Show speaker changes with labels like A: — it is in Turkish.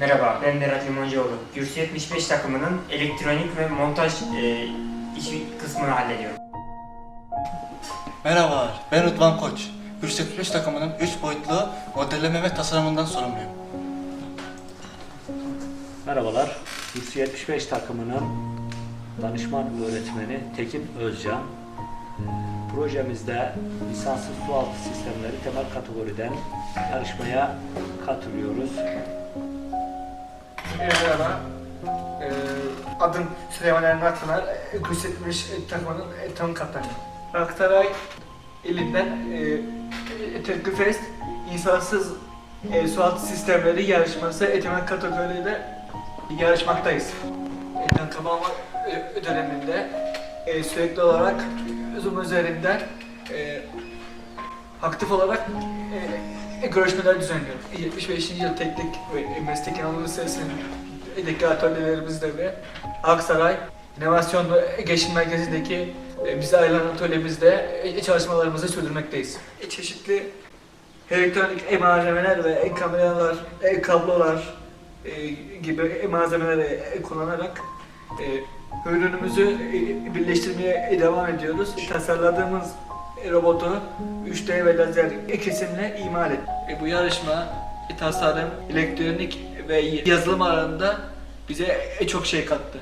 A: Merhaba, ben Berat Limoncuoğlu. Gürsü 75 takımının elektronik ve montaj e, işi kısmını hallediyorum.
B: Merhabalar, ben Rıdvan Koç. Güç 75 takımının 3 boyutlu modelleme ve tasarımından sorumluyum.
C: Merhabalar, Gürsü 75 takımının danışman öğretmeni Tekin Özcan. Projemizde lisanslı su altı sistemleri temel kategoriden yarışmaya katılıyoruz.
D: Merhaba. Ee, adım Süleyman Erman Akpınar. Güç 75 takımının e, tam kaptanı. Aktaray elinden e, Tetkü Fest insansız e, sualtı sistemleri yarışması etemel kategoride yarışmaktayız. Etem kapama e, döneminde e, sürekli olarak Zoom üzerinden e, aktif olarak e, görüşmeler düzenliyor. 75. yıl teknik ve meslek anadolu lisesinin edeki atölyelerimizde ve Aksaray İnovasyon ve Gelişim Merkezi'ndeki e, bize ayrılan atölyemizde e, çalışmalarımızı sürdürmekteyiz. E, Çeşitli elektronik e-malzemeler ve e-kameralar, e-kablolar e, gibi e-malzemeleri e, kullanarak e, ürünümüzü e, birleştirmeye devam ediyoruz. Tasarladığımız robotu 3D ve lazer kesimle imal et. E, bu yarışma e, tasarım, elektronik ve yazılım alanında bize e, çok şey kattı.